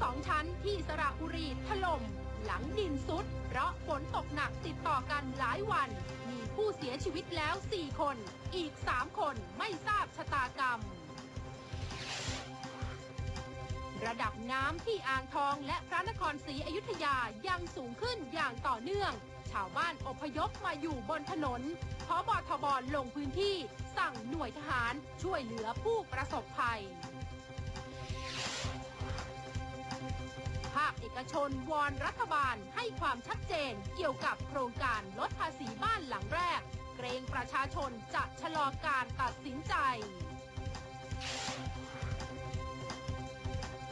สองชั้นที่สระบุรีถล่ม หลังดินซุด เพราะฝนตกหนักติดต่อกันหลายวัน มีผู้เสียชีวิตแล้ว 4 คน อีก 3 คนไม่ทราบชะตากรรม ระดับน้ำที่อ่างทองและพระนครศรีอยุธยายังสูงขึ้นอย่างต่อเนื่อง ชาวบ้านอพยพมาอยู่บนถนนพบทบลงพื้นที่สั่งหน่วยทหารช่วยเหลือผู้ประสบภัย ภาคเอกชนวอนรัฐบาลให้ความชัดเจนเกี่ยวกับโครงการลดภาษีบ้านหลังแรก เกรงประชาชนจะชะลอการตัดสินใจ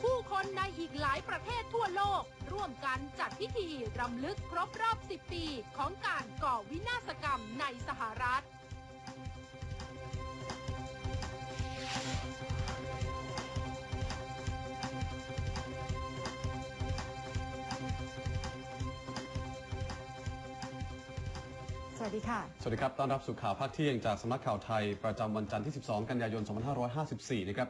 ผู้คนในอีกหลายประเทศทั่วโลก ร่วมกันจัดพิธีรำลึกครบรอบ 10 ปีของการก่อวินาศกรรมในสหรัฐ สวัสดีค่ะ สวัสดีครับ ต้อนรับสู่ข่าวภาคเที่ยงจากสำนักข่าวไทย ประจำวันจันทร์ที่ 12 กันยายน 2554 นะครับ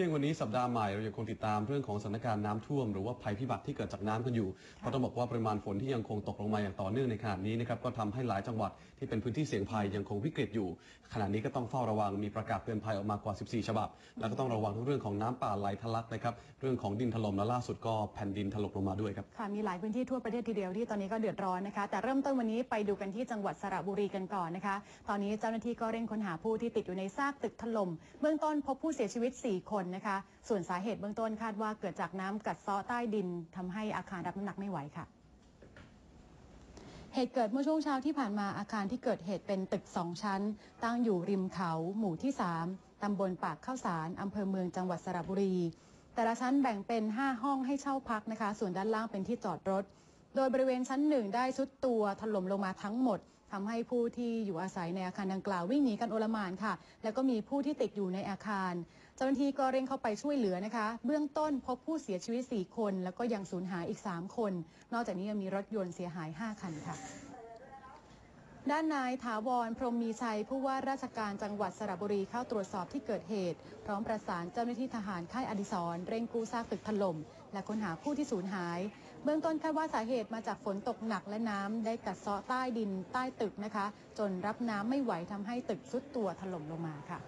ที่ยงวันนี้สัปดาห์ใหม่เรายังคงติดตามเรื่องของสถานการณ์น้ำท่วม หรือว่าภัยพิบัติที่เกิดจากน้ำกันอยู่เพราะต้องบอกว่าปริมาณฝนที่ยังคงตกลงมาอย่างต่อเนื่องในขณะนี้นะครับก็ทำให้หลายจังหวัดที่เป็นพื้นที่เสี่ยงภัยยังคงวิกฤตอยู่ ขณะนี้ก็ต้องเฝ้าระวังมีประกาศเตือนภัยออกมากว่า 14 ฉบับ แล้วก็ต้องระวังทั้งเรื่องของน้ำป่าไหลทะลักนะครับเรื่องของดินถล่มและล่าสุดก็แผ่นดินถล่มลงมาด้วยครับค่ะมีหลายพื้นที่ทั่วประเทศทีเดียวที่ตอนนี้ก็เดือดร้อนนะคะ แต่เริ่มต้นวันนี้ไปดูกันที่จังหวัดสระบุรีกันก่อนนะคะ ตอนนี้เจ้าหน้าที่ก็เร่งค้นหาผู้ที่ติดอยู่ในซากตึกถล่มเบื้องต้นพบผู้เสียชีวิต 4 คนนะคะ ส่วนสาเหตุเบื้องต้นคาดว่าเกิดจากน้ำกัดเซาะใต้ดินทำให้อาคารรับน้ำหนักไม่ไหวค่ะเหตุเกิดเมื่อช่วงเช้าที่ผ่านมาอาคารที่เกิดเหตุเป็นตึกสองชั้น ตั้งอยู่ริมเขา หมู่ที่ 3 ตำบลปากข้าวสาร อำเภอเมืองจังหวัดสระบุรี แต่ละชั้นแบ่งเป็น 5 ห้องให้เช่าพักนะคะ ส่วนด้านล่างเป็นที่จอดรถ โดยบริเวณชั้นหนึ่งได้ซุดตัวถล่มลงมาทั้งหมดทำให้ผู้ที่อยู่อาศัยในอาคารดังกล่าววิ่งหนีกันโอลมานค่ะ แล้วก็มีผู้ที่ติดอยู่ในอาคาร จ้าหน้าที่ก็เร่งเข้าไปช่วยเหลือนะคะ เบื้องต้นพบผู้เสียชีวิต 4 คน แล้วก็ยังสูญหายอีก 3 คน นอกจากนี้ยังมีรถยนต์เสียหาย 5 คันค่ะ ด้านนายถาวร พรหมมีชัย ผู้ว่าราชการจังหวัดสระบุรีเข้าตรวจสอบที่เกิดเหตุ พร้อมประสานเจ้าหน้าที่ทหารค่ายอดิศรเร่งกู้ซากตึกถล่ม และค้นหาผู้ที่สูญหาย เบื้องต้นคาดว่าสาเหตุมาจากฝนตกหนักและน้ำได้กัดเซาะใต้ดินใต้ตึกนะคะ จนรับน้ำไม่ไหวทำให้ตึกซุดตัวถล่มลงมาค่ะ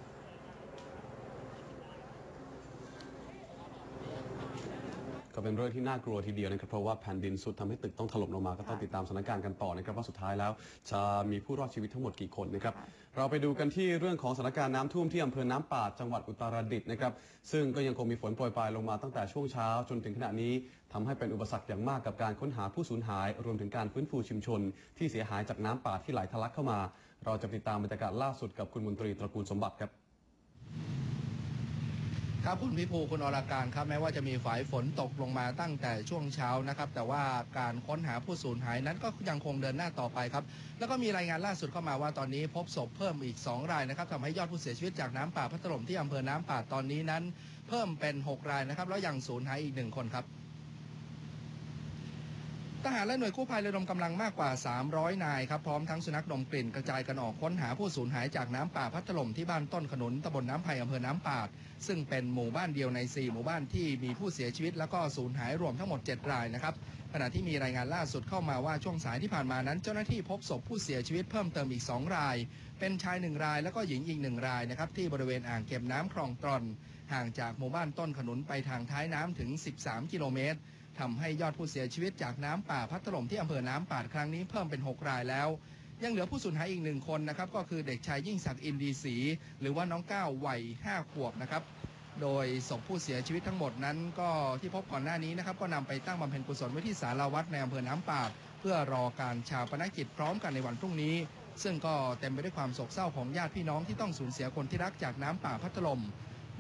ก็เป็นเรื่องที่น่ากลัวทีเดียวนะครับเพราะว่าแผ่นดินสุดทำให้ตึกต้องถล่มลงมาก็ต้องติดตามสถานการณ์กันต่อนะครับว่าสุดท้ายแล้ว จะมีผู้รอดชีวิตทั้งหมดกี่คนนะครับเราไปดูกันที่เรื่องของสถานการณ์น้ำท่วมที่อำเภอน้ำป่าดจังหวัดอุตรดิตถ์นะครับซึ่งก็ยังคงมีฝนโปรยปลายลงมาตั้งแต่ช่วงเช้าจนถึงขณะนี้ทำให้เป็นอุปสรรคอย่างมากกับการค้นหาผู้สูญหาย รวมถึงการฟื้นฟูชุมชน ที่เสียหายจากน้ำป่าที่ไหลทะลักเข้ามา เราจะติดตามบรรยากาศล่าสุดกับคุณมนตรีตระกูลสมบัติครับ ครับคุณพิภูคุณอรการครับแม้ว่าจะมีฝายฝนตกลงมาตั้งแต่ช่วงเช้านะครับ แต่ว่าการค้นหาผู้สูญหายนั้นก็ยังคงเดินหน้าต่อไปครับแล้วก็มีรายงานล่าสุดเข้ามาว่าตอนนี้พบศพเพิ่มอีก 2 รายนะครับทำให้ยอดผู้เสียชีวิตจากน้ำป่าพัดถล่มที่อำเภอน้ำป่าตอนนี้นั้น เพิ่มเป็น 6 รายนะครับแล้วยังสูญหายอีกหนึ่งคนครับ ทหารและหน่วยกู้ภัยระดมกำลังมากกว่า 300 นายครับพร้อมทั้งสุนัขดมกลิ่นกระจายกันออกค้นหาผู้สูญหายจากน้ำป่าพัดถล่มที่บ้านต้นขนุนตำบลน้ำไผ่อำเภอน้ำป่าด ซึ่งเป็นหมู่บ้านเดียวใน 4 หมู่บ้านที่มีผู้เสียชีวิต แล้วก็สูญหายรวมทั้งหมด 7 รายนะครับขณะที่มีรายงานล่าสุดเข้ามาว่าช่วงสายที่ผ่านมานั้น เจ้าหน้าที่พบศพผู้เสียชีวิตเพิ่มเติมอีก 2 ราย เป็นชาย 1 รายแล้วก็หญิงอีก 1 รายนะครับที่บริเวณอ่างเก็บน้ำคลองตรอนห่างจากหมู่บ้านต้นขนุนไปทางท้ายน้ำถึง 13 กิโลเมตร ทำให้ยอดผู้เสียชีวิตจากน้ำป่าพัดถล่มที่อำเภอน้ำป่าครั้งนี้เพิ่มเป็น 6 รายแล้ว ยังเหลือผู้สูญหายอีกหนึ่งคนนะครับก็คือเด็กชายยิ่งศักดิ์อินดีศรีหรือว่าน้องก้าววัย5ขวบนะครับโดยศพผู้เสียชีวิตทั้งหมดนั้น ก็ที่พบก่อนหน้านี้นะครับก็นำไปตั้งบำเพ็ญกุศลไว้ที่ศาลาวัดในอำเภอน้ำป่าเพื่อรอการชาปนกิจพร้อมกันในวันพรุ่งนี้ ซึ่งก็เต็มไปด้วยความโศกเศร้าของญาติพี่น้องที่ต้องสูญเสียคนที่รักจากน้ำป่าพัดถล่ม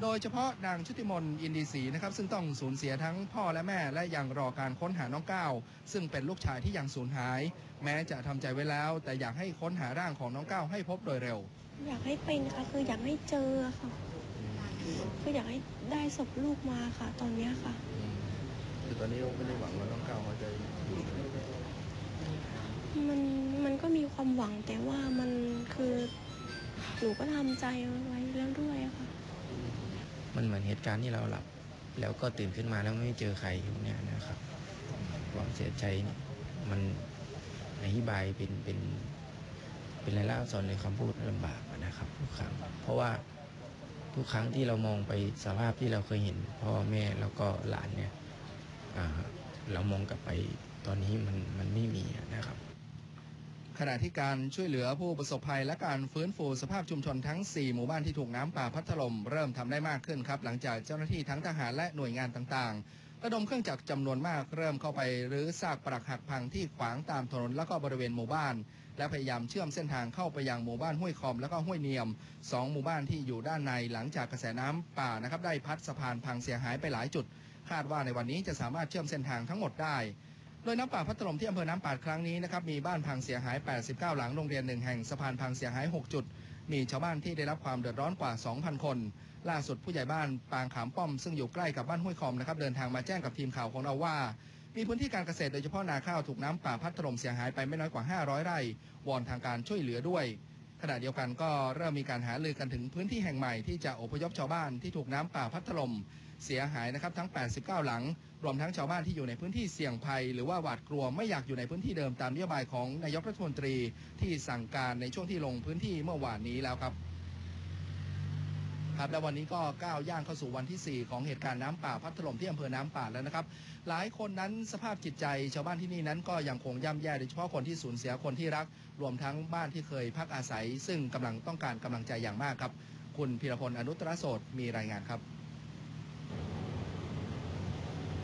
โดยเฉพาะนางชุติมนต์อินดีศรีนะครับซึ่งต้องสูญเสียทั้งพ่อและแม่และยังรอการค้นหาน้องก้าวซึ่งเป็นลูกชายที่ยังสูญหาย แม้จะทำใจไว้แล้ว แต่อยากให้ค้นหาร่างของน้องก้าวให้พบโดยเร็ว อยากให้เป็นค่ะคืออยากให้เจอค่ะคืออยากให้ได้ศพลูกมาค่ะ ตอนเนี้ยค่ะคือตอนนี้เราไม่ได้หวังว่าน้องก้าวเขาจะอยู่มันมันก็มีความหวังแต่ว่ามันคือหนูก็ทำใจไว้แล้วด้วยค่ะ มันเหมือนเหตุการณ์ที่เราหลับ แล้วก็ตื่นขึ้นมาแล้วไม่เจอใครอยู่เนี่ยนะครับ ความเสียใจมันอธิบายเป็นเป็นเป็นรายละอักษรในคำพูดลำบากนะครับทุกครั้งเพราะว่าทุกครั้งที่เรามองไปสภาพที่เราเคยเห็น พ่อแม่แล้วก็หลานเนี่ยเรามองกลับไปตอนนี้มันมันไม่มีนะครับ ขณะที่การช่วยเหลือผู้ประสบภัยและการฟื้นฟูสภาพชุมชนทั้ง 4 หมู่บ้านที่ถูกน้ำป่าพัดถล่มเริ่มทำได้มากขึ้นครับ หลังจากเจ้าหน้าที่ทั้งทหารและหน่วยงานต่างๆ ระดมเครื่องจักรจำนวนมากเริ่มเข้าไปรื้อซากปรักหักพังที่ขวางตามถนนและก็บริเวณหมู่บ้าน และพยายามเชื่อมเส้นทางเข้าไปยังหมู่บ้านห้วยคอมและก็ห้วยเนียมสองหมู่บ้านที่อยู่ด้านในหลังจากกระแสน้ำป่านะครับได้พัดสะพานพังเสียหายไปหลายจุด คาดว่าในวันนี้จะสามารถเชื่อมเส้นทางทั้งหมดได้ โดยน้ำป่าพัดถล่มที่อำเภอน้ำป่าครั้งนี้นะครับมีบ้านพังเสียหาย 89 หลังโรงเรียนหนึ่งแห่งสะพานพังเสียหาย 6 จุด มีชาวบ้านที่ได้รับความเดือดร้อนกว่า 2,000 คน ล่าสุดผู้ใหญ่บ้านปางขามป้อมซึ่งอยู่ใกล้กับบ้านห้วยคอมนะครับเดินทางมาแจ้งกับทีมข่าวของเราว่า มีพื้นที่การเกษตรโดยเฉพาะนาข้าวถูกน้ำป่าพัดถล่มเสียหายไปไม่น้อยกว่า 500 ไร่วอนทางการช่วยเหลือด้วยขณะเดียวกันก็เริ่มมีการหารือกันถึงพื้นที่แห่งใหม่ที่จะอพยพชาวบ้านที่ถูกน้ำป่าพัดถล่มเสียหายนะครับทั้ง 89 หลัง รวมทั้งชาวบ้านที่อยู่ในพื้นที่เสี่ยงภัย หรือว่าหวาดกลัวไม่อยากอยู่ในพื้นที่เดิมตามนโยบายของนายกรัฐมนตรีที่สั่งการในช่วงที่ลงพื้นที่เมื่อวานนี้แล้วครับครับและวันนี้ก็ก้าวย่างเข้าสู่วันที่ 4 ของเหตุการณ์น้ำป่าพัดถล่มที่อำเภอน้ำป่าแล้วนะครับ หลายคนนั้นสภาพจิตใจ ชาวบ้านที่นี่นั้นก็ยังคงย่ำแย่โดยเฉพาะคนที่สูญเสียคนที่รัก รวมทั้งบ้านที่เคยพักอาศัย ซึ่งกำลังต้องการกำลังใจอย่างมากครับ คุณพีรพลอนุตรโสดมีรายงานครับ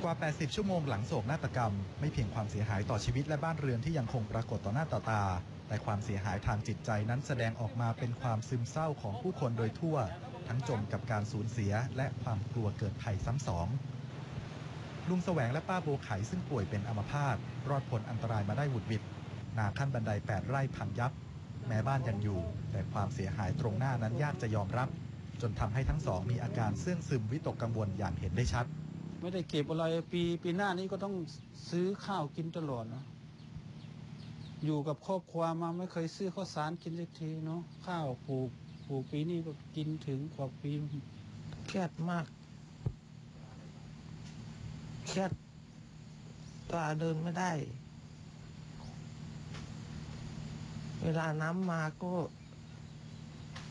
กว่า 80 ชั่วโมงหลังโศกนาฏกรรม ไม่เพียงความเสียหายต่อชีวิตและบ้านเรือนที่ยังคงปรากฏต่อหน้าต่อตา แต่ความเสียหายทางจิตใจนั้นแสดงออกมาเป็นความซึมเศร้าของผู้คนโดยทั่ว ทั้งจมกับการสูญเสียและความกลัวเกิดภัยซ้ำสองลุงแสวงและป้าโบไขซึ่งป่วยเป็นอัมพาตรอดพ้นอันตรายมาได้หวุดหวิด นาขั้นบันได 8 ไร่พังยับ แม้บ้านยังอยู่ แต่ความเสียหายตรงหน้านั้นยากจะยอมรับ จนทำให้ทั้งสองมีอาการเสื่องซึมวิตกกังวลอย่างเห็นได้ชัด ไม่ได้เก็บอะไรปีปีหน้านี้ก็ต้องซื้อข้าวกินตลอดนะอยู่กับครอบครัวมาไม่เคยซื้อข้าวสารกินสักทีเนาะข้าวปลูกปลูกปีนี้ก็กินถึงกว่าปีเครียดมากเครียดตาเดินไม่ได้ เวลาน้ำมาก็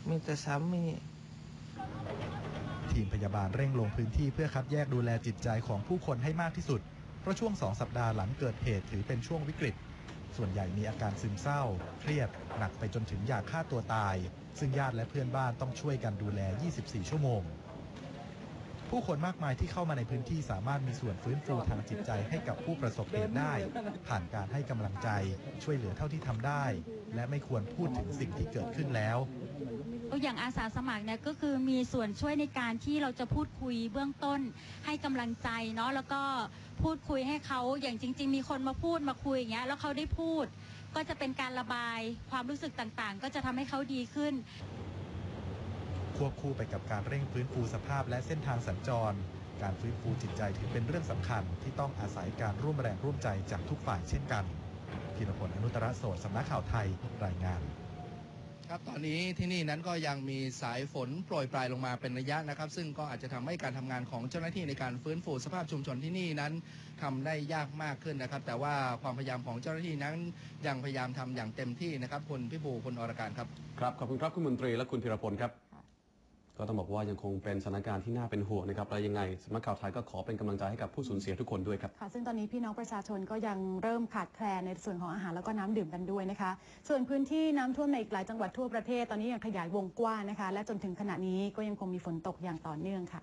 มีแต่สามี ทีมพยาบาลเร่งลงพื้นที่เพื่อคัดแยกดูแลจิตใจของผู้คนให้มากที่สุด เพราะช่วงสองสัปดาห์หลังเกิดเหตุถือเป็นช่วงวิกฤต ส่วนใหญ่มีอาการซึมเศร้า เครียด หนักไปจนถึงอยากฆ่าตัวตาย ซึ่งญาติและเพื่อนบ้านต้องช่วยกันดูแล 24 ชั่วโมง ผู้คนมากมายที่เข้ามาในพื้นที่สามารถมีส่วนฟื้นฟูทางจิตใจให้กับผู้ประสบเหตุได้ ผ่านการให้กำลังใจ ช่วยเหลือเท่าที่ทำได้ และไม่ควรพูดถึงสิ่งที่เกิดขึ้นแล้ว อย่างอาสาสมัครเนี่ยก็คือมีส่วนช่วยในการที่เราจะพูดคุยเบื้องต้น ให้กำลังใจเนาะแล้วก็พูดคุยให้เขาอย่างจริง ๆ มีคนมาพูดมาคุยอย่างเงี้ยแล้วเขาได้พูด ก็จะเป็นการระบายความรู้สึกต่างๆ ก็จะทำให้เขาดีขึ้น ควบคู่ไปกับการเร่งฟื้นฟูสภาพและเส้นทางสัญจร การฟื้นฟูจิตใจถือเป็นเรื่องสำคัญที่ต้องอาศัยการร่วมแรงร่วมใจจากทุกฝ่ายเช่นกันพีรพลอนุตรโสดสำนักข่าวไทยรายงาน ครับตอนนี้ที่นี่นั้นก็ยังมีสายฝนโปรยปลายลงมาเป็นระยะนะครับ ซึ่งก็อาจจะทำให้การทำงานของเจ้าหน้าที่ในการฟื้นฟูสภาพชุมชนที่นี่นั้นทำได้ยากมากขึ้นนะครับ แต่ว่าความพยายามของเจ้าหน้าที่นั้นยังพยายามทำอย่างเต็มที่นะครับคุณพิบูลคุณอรการครับครับขอบคุณครับคุณมนตรีและคุณธีรพลครับ ก็ต้องบอกว่ายังคงเป็นสถานการณ์ที่น่าเป็นห่วงนะครับและยังไงสำนักข่าวไทยก็ขอเป็นกำลังใจให้กับผู้สูญเสียทุกคนด้วยครับค่ะซึ่งตอนนี้พี่น้องประชาชนก็ยังเริ่มขาดแคลนในส่วนของอาหารแล้วก็น้ำดื่มกันด้วยนะคะ ส่วนพื้นที่น้ำท่วมในอีกหลายจังหวัดทั่วประเทศตอนนี้ยังขยายวงกว้างนะคะ และจนถึงขณะนี้ก็ยังคงมีฝนตกอย่างต่อเนื่องค่ะ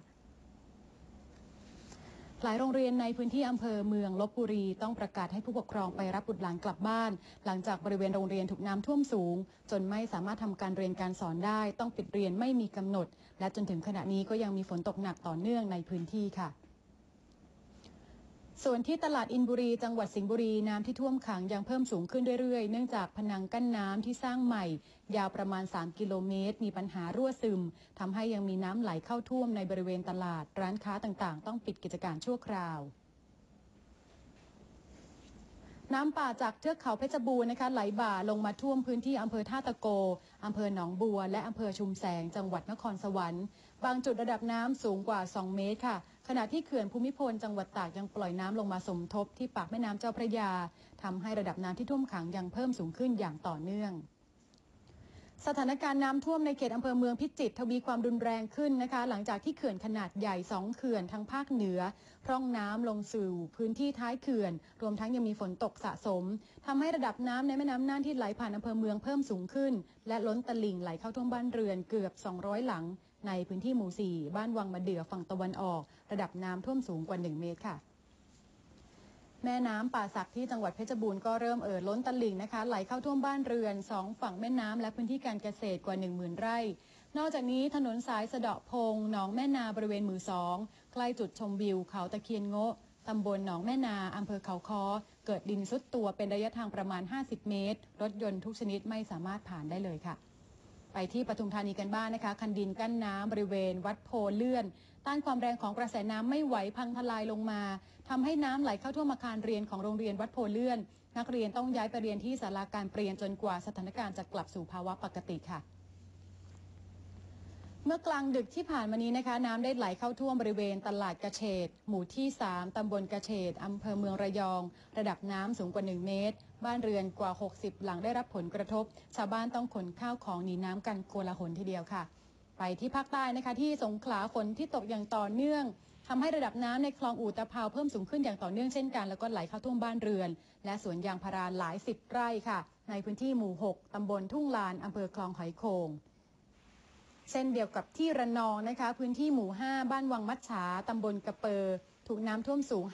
ลายโรงเรียนในพื้นที่อำเภอเมืองลบบุรีต้องประกาศให้ผู้ปกครองไปรับบุตรหลานกลับบ้าน หลังจากบริเวณโรงเรียนถูกน้ำท่วมสูง จนไม่สามารถทำการเรียนการสอนได้ ต้องปิดเรียนไม่มีกำหนด และจนถึงขณะนี้ก็ยังมีฝนตกหนักต่อเนื่องในพื้นที่ค่ะ ส่วนที่ตลาดอินบุรี จังหวัดสิงห์บุรี น้ำที่ท่วมขังยังเพิ่มสูงขึ้นเรื่อยๆ เนื่องจากพนังกั้นน้ำที่สร้างใหม่ ยาวประมาณ 3 กิโลเมตร มีปัญหารั่วซึมทำให้ยังมีน้ำไหลเข้าท่วมในบริเวณตลาด ร้านค้าต่างๆ ต้องปิดกิจการชั่วคราวน้ำป่าจากเทือกเขาเพชรบูรณ์นะคะไหลบ่าลงมาท่วมพื้นที่อำเภอท่าตะโก อำเภอหนองบัว และอำเภอชุมแสง จังหวัดนครสวรรค์ บางจุดระดับน้ำสูงกว่า 2 เมตรค่ะ ขณะที่เขื่อนภูมิพลจังหวัดตากยังปล่อยน้ำลงมาสมทบที่ปากแม่น้ำเจ้าพระยาทำให้ระดับน้ำที่ท่วมขังยังเพิ่มสูงขึ้นอย่างต่อเนื่อง สถานการณ์น้ำท่วมในเขตอำเภอเมืองพิจิตรทวีความรุนแรงขึ้นนะคะ หลังจากที่เขื่อนขนาดใหญ่สองเขื่อนทั้งภาคเหนือ พร่องน้ำลงสู่พื้นที่ท้ายเขื่อน รวมทั้งยังมีฝนตกสะสมทำให้ระดับน้ำในแม่น้ำน่านที่ไหลผ่านอำเภอเมืองเพิ่มสูงขึ้น และล้นตลิ่งไหลเข้าท่วมบ้านเรือนเกือบ 200 หลัง ในพื้นที่หมู่ 4 บ้านวังมะเดือฝั่งตะวันออก ระดับน้ำท่วมสูงกว่า 1 เมตรค่ะ แม่น้ำป่าสักที่จังหวัดเพชรบูรณ์ก็เริ่มเอ่อล้นตลิ่งนะคะ ไหลเข้าท่วมบ้านเรือนสองฝั่งแม่น้ำและพื้นที่การเกษตรกว่า 10,000 ไร่ นอกจากนี้ถนนสายสะเดาะพงหนองแม่นาบริเวณหมู่สองใกล้จุดชมวิวเขาตะเคียนโงะตำบลหนองแม่นา อำเภอเขาคอ เกิดดินซุดตัวเป็นระยะทางประมาณ 50 เมตร รถยนต์ทุกชนิดไม่สามารถผ่านได้เลยค่ะ ไปที่ปทุมธานีกันบ้างนะคะ คันดินกั้นน้ำบริเวณ วัดโพเลื่อน ต้านความแรงของกระแสน้ำไม่ไหวพังทลายลงมาทำให้น้ำไหลเข้าท่วมอาคารเรียนของโรงเรียนวัดโพเลื่อน นักเรียนต้องย้ายไปเรียนที่ศาลาการเปลี่ยนจนกว่าสถานการณ์จะกลับสู่ภาวะปกติค่ะเมื่อกลางดึกที่ผ่านมานี้นะคะน้ำได้ไหลเข้าท่วมบริเวณตลาดกระเฉดหมู่ที่ 3 ตำบลกระเฉดอำเภอเมืองระยอง ระดับน้ำสูงกว่า 1 เมตร บ้านเรือนกว่า 60 หลังได้รับผลกระทบ ชาวบ้านต้องขนข้าวของหนีน้ำกันโกลาหลทีเดียวค่ะ ไปที่ภาคใต้นะคะ ที่สงขลาฝนที่ตกอย่างต่อเนื่องทำให้ระดับน้ำในคลองอู่ตะเภาเพิ่มสูงขึ้นอย่างต่อเนื่องเช่นกันแล้วก็ไหลเข้าท่วมบ้านเรือน และสวนยางพาราหลายสิบไร่ค่ะ ในพื้นที่หมู่ 6ตำบลทุ่งลานอำเภอคลองหอยโขงเช่นเดียวกับที่ระนองนะคะ พื้นที่หมู่ 5 บ้านวังมัดฉาตำบลกระเปอถูกน้ำท่วมสูง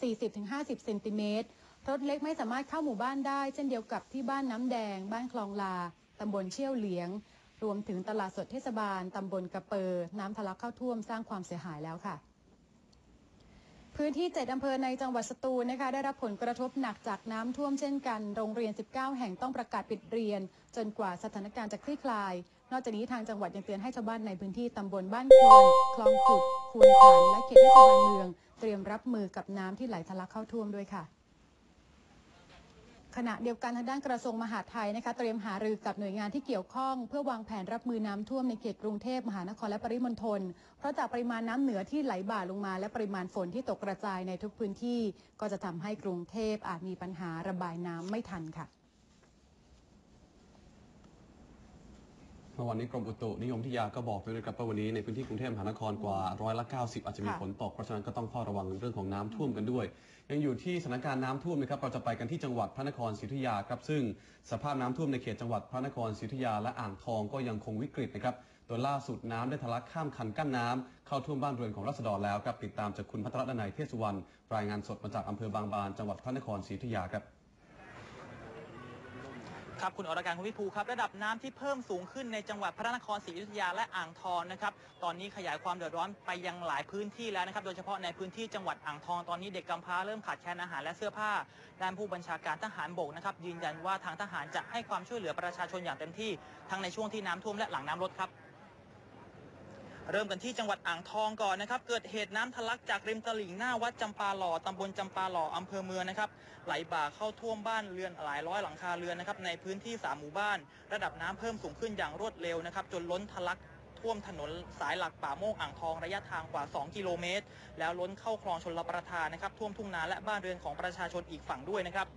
50-40-50เซนติเมตร รถเล็กไม่สามารถเข้าหมู่บ้านได้ เช่นเดียวกับที่บ้านน้ำแดง บ้านคลองลาตำบลเชี่ยวเหลียง รวมถึงตลาดสดเทศบาลตำบลกระเปอน้ำทะลักเข้าท่วมสร้างความเสียหายแล้วค่ะ พื้นที่7อำเภอในจังหวัดสตูลนะคะ ได้รับผลกระทบหนักจากน้ำท่วมเช่นกัน โรงเรียน 19 แห่งต้องประกาศปิดเรียน จนกว่าสถานการณ์จะคลี่คลาย นอกจากนี้ทางจังหวัดยังเตือนให้ชาวบ้านในพื้นที่ตำบลบ้านควรคลองขุดคูนขันและเขตเทศบาลเมือง เตรียมรับมือกับน้ำที่ไหลทะลักเข้าท่วมด้วยค่ะ ขณะเดียวกันทางด้านกระทรวงมหาดไทยนะคะเตรียมหารือกับหน่วยงานที่เกี่ยวข้อง เพื่อวางแผนรับมือน้ำท่วมในเขตกรุงเทพมหานครและปริมณฑลเพราะจากปริมาณน้ำเหนือที่ไหลบ่าลงมา และปริมาณฝนที่ตกกระจายในทุกพื้นที่ ก็จะทำให้กรุงเทพอาจมีปัญหาระบายน้ำไม่ทันค่ะ เมื่อวันนี้กรมอุตุนิยมวิทยาก็บอกด้วยนะครับว่าวันนี้ในพื้นที่กรุงเทพมหานครกว่าร้อยละ 90 อาจจะมีค่ะฝนตกเพราะฉะนั้นก็ต้องเฝ้าระวังเรื่องของน้ำท่วมกันด้วย ยังอยู่ที่สถานการณ์น้ำท่วมนะครับเราจะไปกันที่จังหวัดพระนครศรีอยุธยาครับซึ่งสภาพน้ำท่วมในเขตจังหวัดพระนครศรีอยุธยาและอ่างทองก็ยังคงวิกฤตนะครับโดยล่าสุดน้ำได้ทะลักข้ามคันกั้นน้ำเข้าท่วมบ้านเรือนของรัษฎรแล้วครับติดตามจากคุณพัทรดนัยเทศสุวรรณรายงานสดมาจากอำเภอบางบานจังหวัดพระนครศรีอยุธยาครับ ครับคุณอรการคุณวิภูครับระดับน้ำที่เพิ่มสูงขึ้นในจังหวัดพระนครศรีอยุธยาและอ่างทองนะครับตอนนี้ขยายความเดือดร้อนไปยังหลายพื้นที่แล้วนะครับ โดยเฉพาะในพื้นที่จังหวัดอ่างทองตอนนี้เด็กกำพร้าเริ่มขาดแคลนอาหารและเสื้อผ้าด้านผู้บัญชาการทหารบกนะครับยืนยันว่าทางทหารจะให้ความช่วยเหลือประชาชนอย่างเต็มที่ทั้งในช่วงที่น้ำท่วมและหลังน้ำลดครับ เริ่มกันที่จังหวัดอ่างทองก่อนนะครับ เกิดเหตุน้ำทะลักจากริมตลิ่งหน้าวัดจำปาหล่อตำบลจำปาหล่ออำเภอเมืองนะครับ ไหลบ่าเข้าท่วมบ้านเรือนหลายร้อยหลังคาเรือนนะครับ ในพื้นที่สามหมู่บ้าน ระดับน้ำเพิ่มสูงขึ้นอย่างรวดเร็วนะครับ จนล้นทะลักท่วมถนนสายหลักป่าโมกอ่างทองระยะทางกว่า 2 กิโลเมตร แล้วล้นเข้าคลองชนลประทานนะครับ ท่วมทุ่งนาและบ้านเรือนของประชาชนอีกฝั่งด้วยนะครับ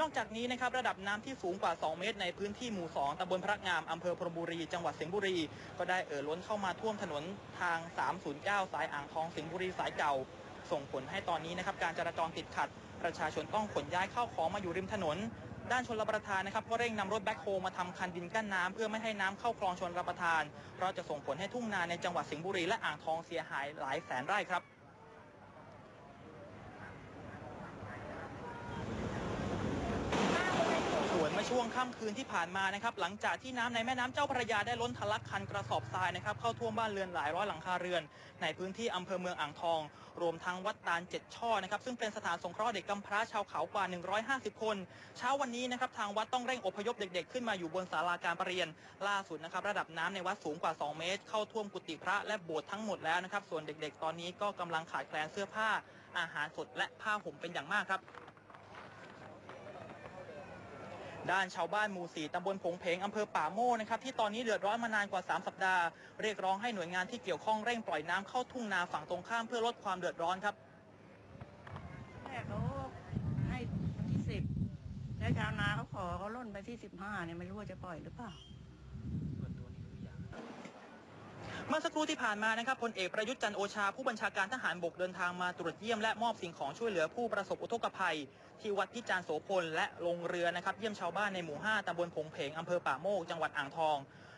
นอกจากนี้นะครับระดับน้ำที่สูงกว่า 2 เมตรในพื้นที่หมู่ 2ตำบลพระงามอำเภอพรมบุรี จังหวัดสิงห์บุรี ก็ได้เอ่อล้นเข้ามาท่วมถนนทาง 309 สายอ่างทองสิงห์บุรีสายเก่า ส่งผลให้ตอนนี้นะครับการจราจรติดขัด ประชาชนต้องขนย้ายเข้าของมาอยู่ริมถนน ด้านชนรับประทานนะครับก็เร่งนำรถแบ็คโฮมาทำคันดินกั้นน้ำเพื่อไม่ให้น้ำเข้าคลองชนรับประทาน เพราะจะส่งผลให้ทุ่งนาในจังหวัดสิงห์บุรีและอ่างทองเสียหายหลายแสนไร่ครับ ส่วนเมื่อช่วง ค่ำคืนที่ผ่านมานะครับ หลังจากที่น้ำในแม่น้ำเจ้าพระยาได้ล้นทะลักคันกระสอบทรายนะครับ เข้าท่วมบ้านเรือนหลายร้อยหลังคาเรือน ในพื้นที่อำเภอเมืองอ่างทอง รวมทั้งวัดตาลเจ็ดช่อนะครับ ซึ่งเป็นสถานสงเคราะห์เด็กกำพร้าชาวเขากว่า 150 คน เช้าวันนี้นะครับทางวัดต้องเร่งอพยพเด็กๆ ขึ้นมาอยู่บนศาลาการประเรียน ล่าสุดนะครับ ระดับน้ำในวัดสูงกว่า 2 เมตร เข้าท่วมกุฏิพระและโบสถ์ทั้งหมดแล้วนะครับส่วนเด็กๆ ตอนนี้ก็กำลังขาดแคลนเสื้อผ้า อาหารสดและผ้าห่มเป็นอย่างมากครับ ด้านชาวบ้านหมู่สีตำบลผงเพงอำเภอป่าโมกนะครับที่ตอนนี้เดือดร้อนมานานกว่า 3 สัปดาห์ เรียกร้องให้หน่วยงานที่เกี่ยวข้องเร่งปล่อยน้ำเข้าทุ่งนาฝั่งตรงข้ามเพื่อลดความเดือดร้อนครับ แรกเขาให้วันที่สิบแล้วชาวนาเขาขอเขาล่นไปที่สิบห้าเนี่ยไม่รู้ว่าจะปล่อยหรือเปล่า เมื่อสักครู่ที่ผ่านมานะครับพลเอกประยุทธ์จันทร์โอชาผู้บัญชาการทหารบกเดินทางมาตรวจเยี่ยมและมอบสิ่งของช่วยเหลือผู้ประสบอุทกภัย ที่วัดพิจารณ์โสพลและลงเรือนะครับเยี่ยมชาวบ้านในหมู่ 5ตำบลผงเพงอำเภอป่าโมกจังหวัดอ่างทอง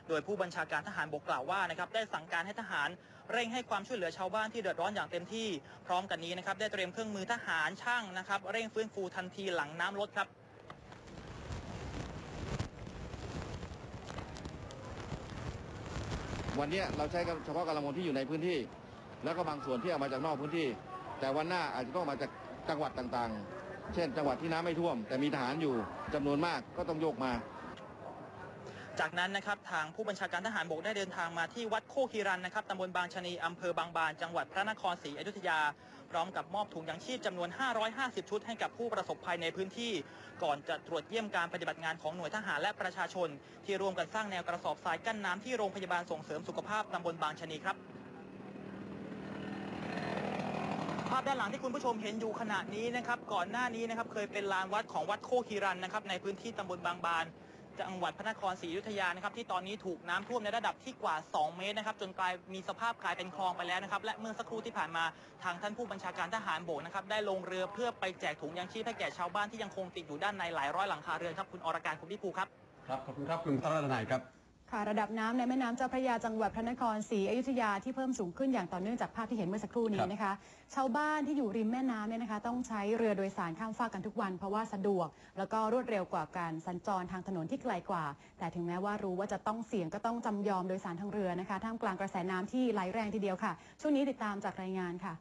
โดยผู้บัญชาการทหารบกกล่าวว่านะครับได้สั่งการให้ทหารเร่งให้ความช่วยเหลือชาวบ้านที่เดือดร้อนอย่างเต็มที่ พร้อมกันนี้นะครับได้เตรียมเครื่องมือทหารช่างนะครับเร่งฟื้นฟูทันทีหลังน้ำลดครับวันนี้เราใช้เฉพาะกำลังพลที่อยู่ในพื้นที่ แล้วก็บางส่วนที่เอามาจากนอกพื้นที่ แต่วันหน้าอาจจะต้องมาจากจังหวัดต่างๆ เช่น จังหวัดที่น้ำไม่ท่วม แต่มีทหารอยู่จำนวนมากก็ต้องโยกมาจากนั้นนะครับทางผู้บัญชาการทหารบกได้เดินทางมาที่วัดโคกีรันนะครับตำบลบางชะนีอำเภอบางบานจังหวัดพระนครศรีอยุธยา พร้อมกับมอบถุงยังชีพจำนวน 550 ชุดให้กับผู้ประสบภัยในพื้นที่ ก่อนจะตรวจเยี่ยมการปฏิบัติงานของหน่วยทหารและประชาชน ที่ร่วมกันสร้างแนวกระสอบทรายกั้นน้ำที่โรงพยาบาลส่งเสริมสุขภาพตำบลบางชะนีครับ ภาพด้านหลังที่คุณผู้ชมเห็นอยู่ขณะนี้นะครับ ก่อนหน้านี้นะครับเคยเป็นลานวัดของวัดโคคีรันนะครับในพื้นที่ตำบลบางบาน จังหวัดพระนครศรีอยุธยานะครับที่ตอนนี้ถูกน้ำท่วมในระดับที่กว่า 2 เมตรนะครับจนกลายมีสภาพกลายเป็นคลองไปแล้วนะครับและเมื่อสักครู่ที่ผ่านมาทางท่านผู้บัญชาการทหารบกนะครับได้ลงเรือเพื่อไปแจกถุงยังชีพให้แก่ชาวบ้านที่ยังคงติดอยู่ด้านในหลายร้อยหลังคาเรือนครับคุณอรการคุณพี่ภูครับครับขอบคุณครับคุณพัฒนายครับ ค่ะระดับน้ำในแม่น้ำเจ้าพระยาจังหวัดพระนครศรีอยุธยาที่เพิ่มสูงขึ้นอย่างต่อเนื่องจากภาพที่เห็นเมื่อสักครู่นี้นะคะ ชาวบ้านที่อยู่ริมแม่น้ำเนี่ยนะคะ ต้องใช้เรือโดยสารข้ามฟากกันทุกวัน เพราะว่าสะดวก แล้วก็รวดเร็วกว่าการสัญจรทางถนนที่ไกลกว่า แต่ถึงแม้ว่ารู้ว่าจะต้องเสี่ยงก็ต้องจำยอมโดยสารทางเรือนะคะท่ามกลางกระแสน้ำที่ไหลแรงทีเดียวค่ะ ช่วงนี้ติดตามจากรายงานค่ะ